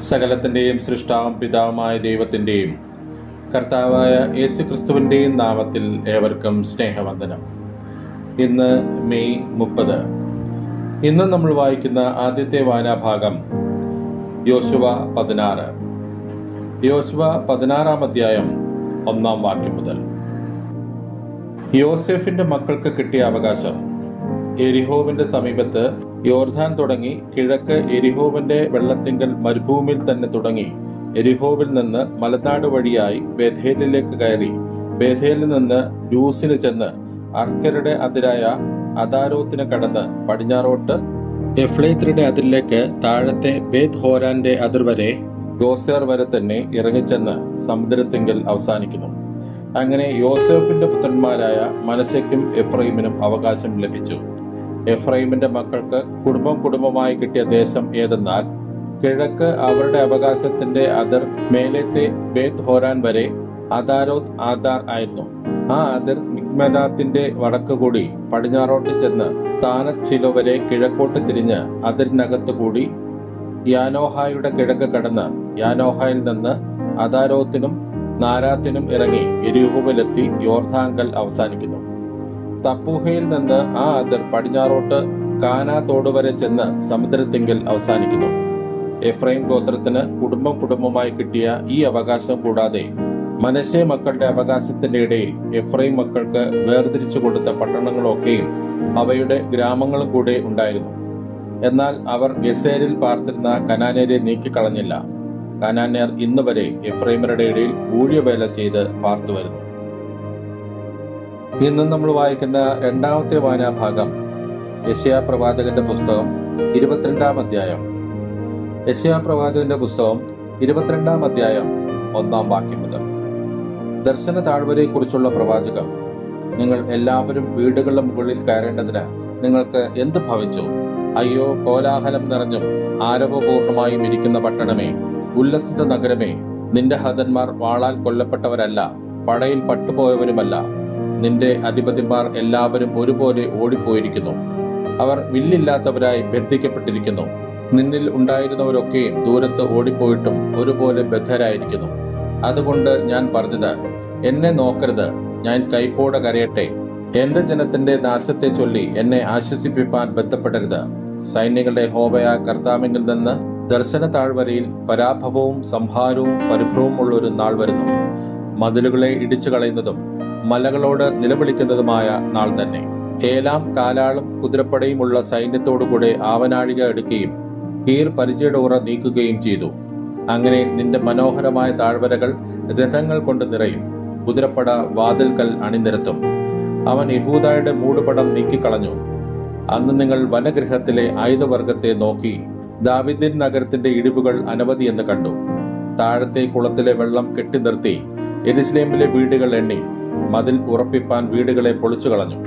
സകലത്തിന്റെയും സൃഷ്ടാവും പിതാവുമായ ദൈവത്തിന്റെയും കർത്താവായ യേശു ക്രിസ്തുവിന്റെയും നാമത്തിൽ ഏവർക്കും സ്നേഹവന്ദനം. ഇന്ന് മെയ് മുപ്പത്. ഇന്ന് നമ്മൾ വായിക്കുന്ന ആദ്യത്തെ വായനാഭാഗം യോശുവ പതിനാറ്. യോശുവ പതിനാറാം അധ്യായം ഒന്നാം വാക്യം മുതൽ. യോസെഫിന്റെ മക്കൾക്ക് കിട്ടിയ അവകാശം എരിഹോവിന്റെ സമീപത്ത് യോർധാൻ തുടങ്ങി കിഴക്ക് എരിഹോവിന്റെ വെള്ളത്തിങ്കൽ മരുഭൂമിയിൽ തന്നെ തുടങ്ങി. എരിഹോവിൽ നിന്ന് മലനാട് വഴിയായി ബേഥേലിലേക്ക് കയറി. ബേഥേലിൽ നിന്ന് ലൂസിന് ചെന്ന് അർക്കരുടെ അതിരായ അദാരോത്തിന് കടന്ന് പടിഞ്ഞാറോട്ട് എഫ്ലേത്രയുടെ അതിരിലേക്ക് താഴത്തെ ബേത് ഹോരാന്റെ അതിർ വരെ ഗോസേർ വരെ തന്നെ ഇറങ്ങിച്ചെന്ന് സമുദ്രത്തിങ്കൽ അവസാനിക്കുന്നു. അങ്ങനെ യോസെഫിന്റെ പുത്രന്മാരായ മനശയ്ക്കും എഫ്രൈമിനും അവകാശം ലഭിച്ചു. എഫ്രൈമിന്റെ മക്കൾക്ക് കുടുംബം കുടുംബമായി കിട്ടിയ ദേശം ഏതെന്നാൽ കിഴക്ക് അവരുടെ അവകാശത്തിന്റെ അതിർ മേലത്തെ ബേത്ത് ഹോരാൻ വരെ അദാരോത്ത് ആദാർ ആയിരുന്നു. ആ അതിർ മിഗ്മദാത്തിന്റെ വടക്ക് കൂടി പടിഞ്ഞാറോട്ട് ചെന്ന് താനച്ചിലോ വരെ കിഴക്കോട്ട് തിരിഞ്ഞ് അതിരിനകത്ത് കൂടി യാനോഹായുടെ കിഴക്ക് കടന്ന് യാനോഹായിൽ നിന്ന് അദാരോത്തിനും നാരാത്തിനും ഇറങ്ങി എരിഹുവിലെത്തി യോർധാങ്കൽ അവസാനിക്കുന്നു. തപ്പൂഹയിൽ നിന്ന് ആ അതിർ പടിഞ്ഞാറോട്ട് കാനാ തോട് വരെ ചെന്ന് സമുദ്രത്തിങ്കിൽ അവസാനിക്കുന്നു. എഫ്രൈം ഗോത്രത്തിന് കുടുംബം കുടുംബമായി കിട്ടിയ ഈ അവകാശം കൂടാതെ മനസ്സെ മക്കളുടെ അവകാശത്തിന്റെ ഇടയിൽ എഫ്രൈം മക്കൾക്ക് വേർതിരിച്ചു കൊടുത്ത പട്ടണങ്ങളൊക്കെയും അവയുടെ ഗ്രാമങ്ങളും കൂടെ ഉണ്ടായിരുന്നു. എന്നാൽ അവർ ഗസേരിൽ പാർത്തിരുന്ന കനാനേരെ നീക്കിക്കളഞ്ഞില്ല. കനാനേർ ഇന്നുവരെ എഫ്രൈമരുടെ ഇടയിൽ ഊഴിയവേല ചെയ്ത് പാർത്തു വരുന്നു ഇന്ന് നമ്മൾ വായിക്കുന്ന രണ്ടാമത്തെ വായനാഭാഗം യശയാ പ്രവാചകന്റെ പുസ്തകം ഇരുപത്തിരണ്ടാം അധ്യായം. യശയാ പ്രവാചകന്റെ പുസ്തകം ഇരുപത്തിരണ്ടാം അധ്യായം ഒന്നാം വാക്യം മുതൽ. ദർശന താഴ്വരയെക്കുറിച്ചുള്ള പ്രവാചകം നിങ്ങൾ എല്ലാവരും വീടുകളുടെ മുകളിൽ കയറേണ്ടതിന് നിങ്ങൾക്ക് എന്ത് ഭവിച്ചു? അയ്യോ കോലാഹലം നിറഞ്ഞും ആരവപൂർണമായും ഇരിക്കുന്ന പട്ടണമേ ഉല്ലസിത നഗരമേ നിന്റെ ഹതന്മാർ വാളാൽ കൊല്ലപ്പെട്ടവരല്ല പടയിൽ പട്ടുപോയവരുമല്ല. നിന്റെ അധിപതിമാർ എല്ലാവരും ഒരുപോലെ ഓടിപ്പോയിരിക്കുന്നു. അവർ വില്ലില്ലാത്തവരായി ബന്ധിക്കപ്പെട്ടിരിക്കുന്നു. നിന്നിൽ ഉണ്ടായിരുന്നവരൊക്കെയും ദൂരത്ത് ഓടിപ്പോയിട്ടും ഒരുപോലെ ബദ്ധരായിരിക്കുന്നു. അതുകൊണ്ട് ഞാൻ പറഞ്ഞത് എന്നെ നോക്കരുത്. ഞാൻ കൈപ്പോടെ കരയട്ടെ. എന്റെ ജനത്തിന്റെ നാശത്തെ ചൊല്ലി എന്നെ ആശ്വസിപ്പിപ്പാൻ ബന്ധപ്പെടരുത്. സൈന്യങ്ങളുടെ ഹോബയ കർത്താവിങ്കിൽ നിന്ന് ദർശന താഴ്വരയിൽ പരാഭവവും സംഹാരവും പരിഭ്രവുമുള്ള ഒരു നാൾ വരുന്നു. മതിലുകളെ ഇടിച്ചു കളയുന്നതും മലകളോട് നിലവിളിക്കുന്നതുമായ നാൾ തന്നെ. ഏലാം കാലാളും കുതിരപ്പടയുമുള്ള സൈന്യത്തോടുകൂടെ ആവനാഴിക എടുക്കുകയും കീർ പരിചയുടെ ഉറ നീക്കുകയും ചെയ്തു. അങ്ങനെ നിന്റെ മനോഹരമായ താഴ്വരകൾ രഥങ്ങൾ കൊണ്ട് നിറയും. കുതിരപ്പട വാതിൽക്കൽ അണിനിരത്തും. അവൻ യഹൂദായുടെ മൂടുപടം നീക്കിക്കളഞ്ഞു. അന്ന് നിങ്ങൾ വനഗൃഹത്തിലെ ആയുധവർഗത്തെ നോക്കി ദാവിദിൻ നഗരത്തിന്റെ ഇടിവുകൾ അനവധി എന്ന് കണ്ടു. താഴത്തെ കുളത്തിലെ വെള്ളം കെട്ടി നിർത്തി. എരുസലേമിലെ വീടുകൾ എണ്ണി. മതിൽ ഉറപ്പിപ്പാൻ വീടുകളെ പൊളിച്ചു കളഞ്ഞു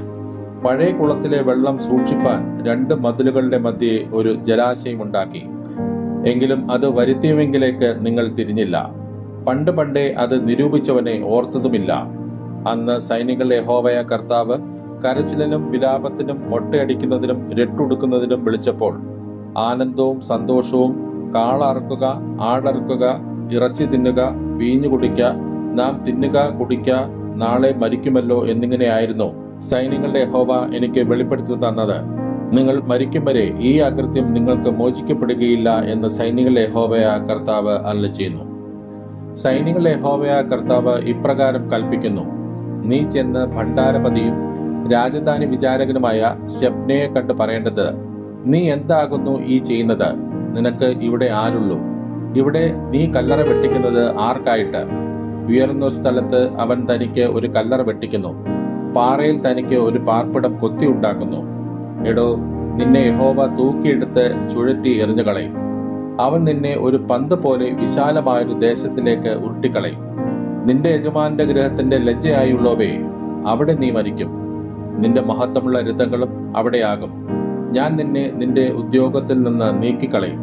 പഴയ കുളത്തിലെ വെള്ളം സൂക്ഷിപ്പാൻ രണ്ട് മതിലുകളുടെ മധ്യേ ഒരു ജലാശയം ഉണ്ടാക്കി. എങ്കിലും അത് വരുത്തിയുമെങ്കിലേക്ക് നിങ്ങൾ തിരിഞ്ഞില്ല. പണ്ട് പണ്ടേ അത് നിരൂപിച്ചവനെ ഓർത്തതുമില്ല. അന്ന് സൈനികളുടെ ഹോവയ കർത്താവ് കരച്ചിലിനും വിലാപത്തിനും മൊട്ടയടിക്കുന്നതിനും രട്ടുടുക്കുന്നതിനും വിളിച്ചപ്പോൾ ആനന്ദവും സന്തോഷവും കാളറക്കുക ആടറുക്കുക ഇറച്ചി തിന്നുക വീഞ്ഞു കുടിക്കുക നാം തിന്നുക കുടിക്ക നാളെ മരിക്കുമല്ലോ എന്നിങ്ങനെയായിരുന്നു. സൈന്യങ്ങളുടെ ഹോവ എനിക്ക് വെളിപ്പെടുത്തി തന്നത്. നിങ്ങൾ മരിക്കും വരെ ഈ അകൃത്യം നിങ്ങൾക്ക് മോചിക്കപ്പെടുകയില്ല എന്ന് സൈനികളുടെ ഹോവയ കർത്താവ് അല്ല ചെയ്യുന്നു. സൈനികളുടെ ഹോവയ കർത്താവ് ഇപ്രകാരം കൽപ്പിക്കുന്നു. നീ ചെന്ന് ഭണ്ഡാരപതിയും രാജധാനി വിചാരകനുമായ ശബ്നയെ കണ്ട് പറയേണ്ടത് നീ എന്താകുന്നു ഈ ചെയ്യുന്നത്? നിനക്ക് ഇവിടെ ആരുള്ളൂ. ഇവിടെ നീ കല്ലറ വെട്ടിക്കുന്നത് ആർക്കായിട്ട്? ഉയർന്ന സ്ഥലത്ത് അവൻ തനിക്ക് ഒരു കല്ലറ വെട്ടിക്കുന്നു. പാറയിൽ തനിക്ക് ഒരു പാർപ്പിടം കൊത്തി ഉണ്ടാക്കുന്നു. എടോ നിന്നെ യഹോവ തൂക്കിയെടുത്ത് ചുഴറ്റി എറിഞ്ഞു കളയും അവൻ നിന്നെ ഒരു പന്ത് പോലെ വിശാലമായൊരു ദേശത്തിലേക്ക് ഉരുട്ടിക്കളയും. നിന്റെ യജമാന്റെ ഗൃഹത്തിന്റെ ലജ്ജയായുള്ളവേ അവിടെ നീ മരിക്കും. നിന്റെ മഹത്വമുള്ള രഥങ്ങളും അവിടെയാകും. ഞാൻ നിന്നെ നിന്റെ ഉദ്യോഗത്തിൽ നിന്ന് നീക്കിക്കളയും.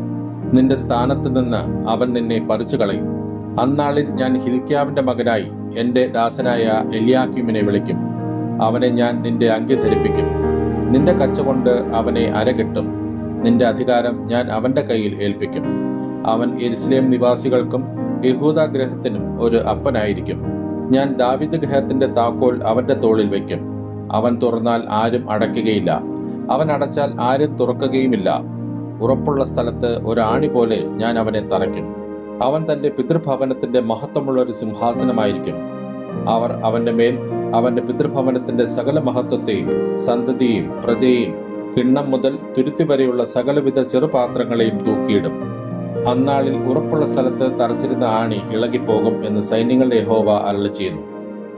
നിന്റെ സ്ഥാനത്ത് നിന്ന് അവൻ നിന്നെ പറിച്ചു കളയും അന്നാളിൽ ഞാൻ ഹിൽക്യാവിന്റെ മകനായി എന്റെ ദാസനായ എലിയാക്യുമിനെ വിളിക്കും. അവനെ ഞാൻ നിന്റെ അങ്കി ധരിപ്പിക്കും. നിന്റെ കച്ച കൊണ്ട് അവനെ അരകെട്ടും. നിന്റെ അധികാരം ഞാൻ അവന്റെ കയ്യിൽ ഏൽപ്പിക്കും. അവൻ എരുസലേം നിവാസികൾക്കും യഹൂദ ഗ്രഹത്തിനും ഒരു അപ്പനായിരിക്കും. ഞാൻ ദാവിദ് ഗ്രഹത്തിന്റെ താക്കോൽ അവന്റെ തോളിൽ വയ്ക്കും. അവൻ തുറന്നാൽ ആരും അടയ്ക്കുകയില്ല. അവൻ അടച്ചാൽ ആരും തുറക്കുകയുമില്ല. ഉറപ്പുള്ള സ്ഥലത്ത് ഒരാണി പോലെ ഞാൻ അവനെ തറയ്ക്കും. അവൻ തന്റെ പിതൃഭവനത്തിന്റെ മഹത്വമുള്ള ഒരു സിംഹാസനമായിരിക്കും. അവർ അവന്റെ മേൽ അവന്റെ പിതൃഭവനത്തിന്റെ സകല മഹത്വത്തെയും സന്തതിയും പ്രജയെയും കിണ്ണം മുതൽ തുരുത്തി വരെയുള്ള സകലവിധ ചെറുപാത്രങ്ങളെയും തൂക്കിയിടും. അന്നാളിൽ ഉറപ്പുള്ള സ്ഥലത്ത് തറച്ചിരുന്ന ആണി ഇളകിപ്പോകും എന്ന് സൈന്യങ്ങളുടെ യഹോവ അരളി ചെയ്യുന്നു.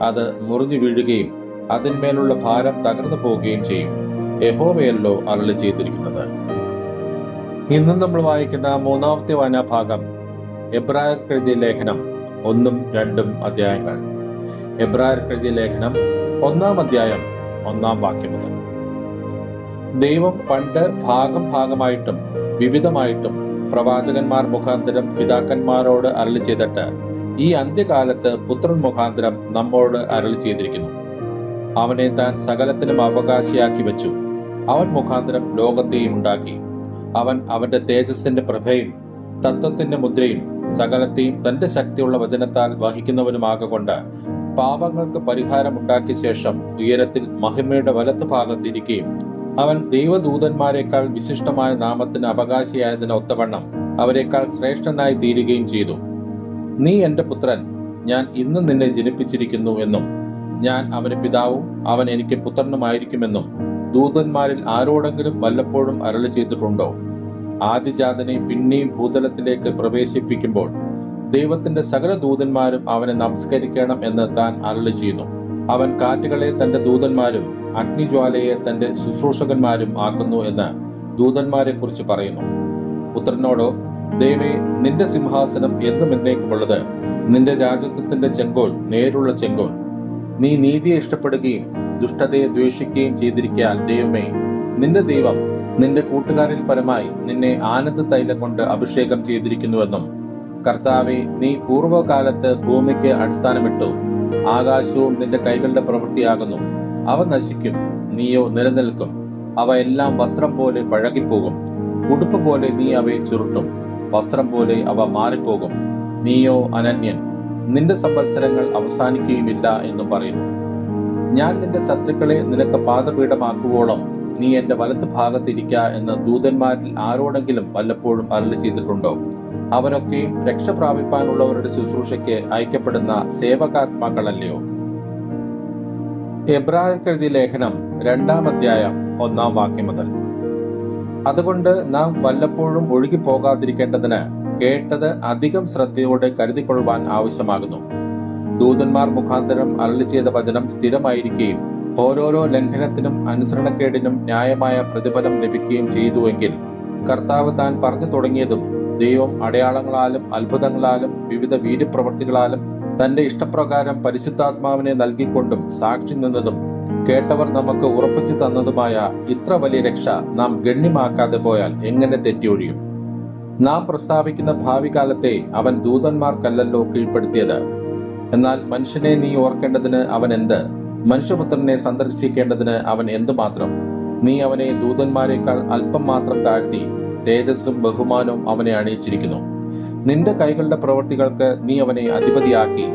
അത് മുറിഞ്ഞു വീഴുകയും അതിന്മേലുള്ള ഭാരം തകർന്നു പോവുകയും ചെയ്യും. യഹോവയല്ലോ അരളി ചെയ്തിരിക്കുന്നത്. ഇന്ന് നമ്മൾ വായിക്കുന്ന മൂന്നാമത്തെ വായനാഭാഗം എബ്രായർക്ക് എഴുതിയ ലേഖനം ഒന്നും രണ്ടും അധ്യായങ്ങൾ. എബ്രായർക്ക് എഴുതിയ ലേഖനം ഒന്നാം അധ്യായം ഒന്നാം വാക്യം മുതൽ. ദൈവം പണ്ട് ഭാഗം ഭാഗമായിട്ടും വിവിധമായിട്ടും പ്രവാചകന്മാർ മുഖാന്തരം പിതാക്കന്മാരോട് അരളി ചെയ്തിട്ട് ഈ അന്ത്യകാലത്ത് പുത്രൻ മുഖാന്തരം നമ്മോട് അരളി ചെയ്തിരിക്കുന്നു. അവനെ താൻ സകലത്തിനും അവകാശിയാക്കി വെച്ചു. അവൻ മുഖാന്തരം ലോകത്തെയും ഉണ്ടാക്കി. അവൻ അവന്റെ തേജസ്സിന്റെ പ്രഭയും തത്വത്തിന്റെ മുദ്രയും സകലത്തെയും തന്റെ ശക്തിയുള്ള വചനത്താൽ വഹിക്കുന്നവനുമാകൊണ്ട് പാപങ്ങൾക്ക് പരിഹാരമുണ്ടാക്കിയ ശേഷം ഉയരത്തിൽ മഹിമയുടെ വലത്ത് ഭാഗത്തിരിക്കുകയും അവൻ ദൈവദൂതന്മാരെക്കാൾ വിശിഷ്ടമായ നാമത്തിന് അവകാശിയായതിന് ഒത്തവണ്ണം അവരെക്കാൾ ശ്രേഷ്ഠനായി തീരുകയും ചെയ്തു. നീ എന്റെ പുത്രൻ ഞാൻ ഇന്ന് നിന്നെ ജനിപ്പിച്ചിരിക്കുന്നു എന്നും ഞാൻ അവന് പിതാവും അവൻ എനിക്ക് പുത്രനുമായിരിക്കുമെന്നും ദൂതന്മാരിൽ ആരോടെങ്കിലും വല്ലപ്പോഴും അരളി ചെയ്തിട്ടുണ്ടോ? ആദിജാതനെ പിന്നെയും ഭൂതലത്തിലേക്ക് പ്രവേശിപ്പിക്കുമ്പോൾ ദൈവത്തിന്റെ സകല ദൂതന്മാരും അവനെ നമസ്കരിക്കണം എന്ന് താൻ അരളി ചെയ്യുന്നു. അവൻ കാറ്റുകളെ തന്റെ ദൂതന്മാരും അഗ്നിജ്വാലയെ തന്റെ ശുശ്രൂഷകന്മാരും ആക്കുന്നു എന്ന് ദൂതന്മാരെ കുറിച്ച് പറയുന്നു. പുത്രനോടോ ദൈവേ നിന്റെ സിംഹാസനം എന്നും എന്നേക്കുമുള്ളത് നിന്റെ രാജ്യത്വത്തിന്റെ ചെങ്കോൽ നേരുള്ള ചെങ്കോൽ. നീ നീതിയെ ഇഷ്ടപ്പെടുകയും ദുഷ്ടതയെ ദ്വേഷിക്കുകയും ചെയ്തിരിക്കാൻ ദൈവമേ നിന്റെ ദൈവം നിന്റെ കൂട്ടുകാരിൽ പരമായി നിന്നെ ആനന്ദ തൈലം കൊണ്ട് അഭിഷേകം ചെയ്തിരിക്കുന്നുവെന്നും കർത്താവെ നീ പൂർവകാലത്ത് ഭൂമിക്ക് അടിസ്ഥാനമിട്ടു. ആകാശവും നിന്റെ കൈകളുടെ പ്രവൃത്തിയാകുന്നു. അവ നശിക്കും നീയോ നിലനിൽക്കും. അവ എല്ലാം വസ്ത്രം പോലെ പഴകിപ്പോകും. ഉടുപ്പ് പോലെ നീ അവയെ ചുരുട്ടും. വസ്ത്രം പോലെ അവ മാറിപ്പോകും. നീയോ അനന്യൻ നിന്റെ സംവത്സരങ്ങൾ അവസാനിക്കുകയുമില്ല എന്നും പറയുന്നു. ഞാൻ നിന്റെ ശത്രുക്കളെ നിനക്ക് പാദപീഠമാക്കുവോളം നീ എന്റെ വലത്ത് ഭാഗത്തിരിക്ക എന്ന് ദൂതന്മാരിൽ ആരോടെങ്കിലും വല്ലപ്പോഴും അരളി ചെയ്തിട്ടുണ്ടോ? അവരൊക്കെ രക്ഷ പ്രാപിപ്പാനുള്ളവരുടെ ശുശ്രൂഷയ്ക്ക് അയക്കപ്പെടുന്ന സേവകാത്മാക്കളല്ലയോ? എബ്രാഹിക്കെഴുതിയ ലേഖനം രണ്ടാം അധ്യായം ഒന്നാം വാക്യം മുതൽ. അതുകൊണ്ട് നാം വല്ലപ്പോഴും ഒഴുകി പോകാതിരിക്കേണ്ടതിന് കേട്ടത് അധികം ശ്രദ്ധയോടെ കരുതിക്കൊള്ളുവാൻ ആവശ്യമാകുന്നു. ദൂതന്മാർ മുഖാന്തരം അരളി ചെയ്ത വചനം സ്ഥിരമായിരിക്കുകയും ഓരോരോ ലംഘനത്തിനും അനുസരണക്കേടിനും ന്യായമായ പ്രതിഫലം ലഭിക്കുകയും ചെയ്തുവെങ്കിൽ കർത്താവ് താൻ പറഞ്ഞു തുടങ്ങിയതും ദൈവം അടയാളങ്ങളാലും അത്ഭുതങ്ങളാലും വിവിധ വീര്യപ്രവർത്തികളാലും തന്റെ ഇഷ്ടപ്രകാരം പരിശുദ്ധാത്മാവിനെ നൽകിക്കൊണ്ടും സാക്ഷി നിന്നതും കേട്ടവർ നമുക്ക് ഉറപ്പിച്ചു തന്നതുമായ ഇത്ര വലിയ രക്ഷ നാം ഗണ്യമാക്കാതെ പോയാൽ എങ്ങനെ തെറ്റിയൊഴിയും? നാം പ്രസ്താവിക്കുന്ന ഭാവി കാലത്തെ അവൻ ദൂതന്മാർക്കല്ലല്ലോ കീഴ്പ്പെടുത്തിയത്. എന്നാൽ മനുഷ്യനെ നീ ഓർക്കേണ്ടതിന് അവൻ എന്ത്? മനുഷ്യപുത്രനെ സന്ദർശിക്കേണ്ടതിന് അവൻ എന്തുമാത്രം? നീ അവനെ ദൂതന്മാരെക്കാൾ അല്പം മാത്രം താഴ്ത്തി തേജസ്സും ബഹുമാനവും അവനെ അണിയിച്ചിരിക്കുന്നു. നിന്റെ കൈകളുടെ പ്രവൃത്തികൾക്ക് നീ അവനെ അധിപതിയാക്കി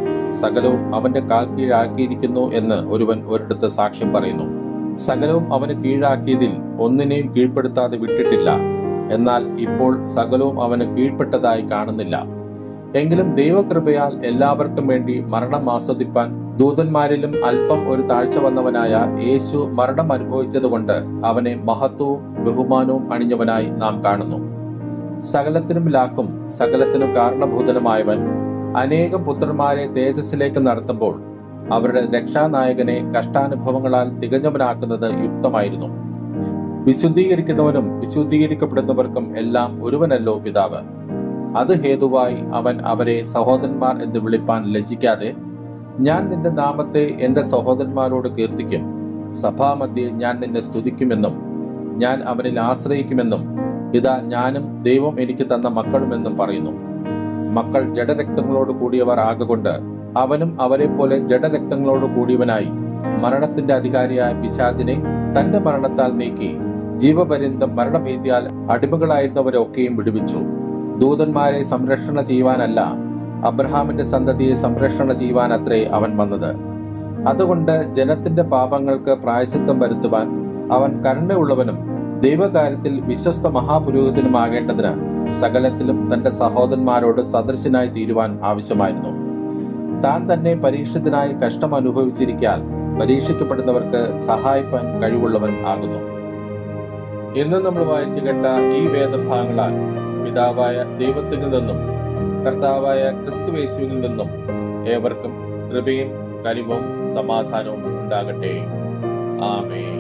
സകലവും അവന്റെ കാൽ കീഴാക്കിയിരിക്കുന്നു എന്ന് ഒരുവൻ ഒരിടത്ത് സാക്ഷ്യം പറയുന്നു. സകലവും അവന് കീഴാക്കിയതിൽ ഒന്നിനെയും കീഴ്പ്പെടുത്താതെ വിട്ടിട്ടില്ല. എന്നാൽ ഇപ്പോൾ സകലവും അവന് കീഴ്പ്പെട്ടതായി കാണുന്നില്ല. എങ്കിലും ദൈവകൃപയാൽ എല്ലാവർക്കും വേണ്ടി മരണം ആസ്വദിപ്പാൻ ദൂതന്മാരിലും അല്പം ഒരു താഴ്ച വന്നവനായ യേശു മരണം അനുഭവിച്ചതുകൊണ്ട് അവനെ മഹത്വവും ബഹുമാനവും അണിഞ്ഞവനായി നാം കാണുന്നു. സകലത്തിനും ലാക്കും സകലത്തിനും കാരണഭൂതനുമായവൻ അനേകം പുത്രന്മാരെ തേജസ്സിലേക്ക് നടത്തുമ്പോൾ അവരുടെ രക്ഷാനായകനെ കഷ്ടാനുഭവങ്ങളാൽ തികഞ്ഞവനാക്കുന്നത് യുക്തമായിരുന്നു. വിശുദ്ധീകരിക്കുന്നവനും വിശുദ്ധീകരിക്കപ്പെടുന്നവർക്കും എല്ലാം ഒരുവനല്ലോ പിതാവ്. അത് ഹേതുവായി അവൻ അവരെ സഹോദരന്മാർ എന്ന് വിളിപ്പാൻ ലജ്ജിക്കാതെ ഞാൻ നിന്റെ നാമത്തെ എന്റെ സഹോദരന്മാരോട് കീർത്തിക്കും. സഭാമധ്യേ ഞാൻ നിന്നെ സ്തുതിക്കുമെന്നും ഞാൻ അവനിൽ ആശ്രയിക്കുമെന്നും ഇതാ ഞാനും ദൈവം എനിക്ക് തന്ന മക്കളുമെന്നും പറയുന്നു. മക്കൾ ജഡരക്തങ്ങളോട് കൂടിയവർ ആകൊണ്ട് അവനും അവരെ പോലെ ജഡരക്തങ്ങളോട് കൂടിയവനായി മരണത്തിന്റെ അധികാരിയായ പിശാചിനെ തന്റെ മരണത്താൽ നീക്കി ജീവപര്യന്തം മരണഭീതിയാൽ അടിമകളായിരുന്നവരൊക്കെയും വിടുവിച്ചു. ദൂതന്മാരെ സംരക്ഷണ ചെയ്യുവാനല്ല അബ്രഹാമിന്റെ സന്തതിയെ സംരക്ഷണം ചെയ്യുവാൻ അത്രേ അവൻ വന്നത്. അതുകൊണ്ട് ജനത്തിന്റെ പാപങ്ങൾക്ക് പ്രായശിത്വം വരുത്തുവാൻ അവൻ കരുണയുള്ളവനും ദൈവകാര്യത്തിൽ വിശ്വസ്ത മഹാപുരോഹിതനുമാകേണ്ടതിന് സകലത്തിലും തന്റെ സഹോദരന്മാരോട് സദൃശനായി തീരുവാൻ ആവശ്യമായിരുന്നു. താൻ തന്നെ പരീക്ഷിതനായി കഷ്ടം അനുഭവിച്ചിരിക്കാൻ പരീക്ഷിക്കപ്പെടുന്നവർക്ക് സഹായിപ്പാൻ കഴിവുള്ളവൻ ആകുന്നു. ഇന്ന് നമ്മൾ വായിച്ചു കേട്ട ഈ വേദഭാഗങ്ങളാൽ പിതാവായ ദൈവത്തിൽ നിന്നും കർത്താവായ ക്രിസ്തുവേശുവിൽ നിന്നും ഏവർക്കും കൃപയും കനിവും സമാധാനവും ഉണ്ടാകട്ടെ. ആമേൻ.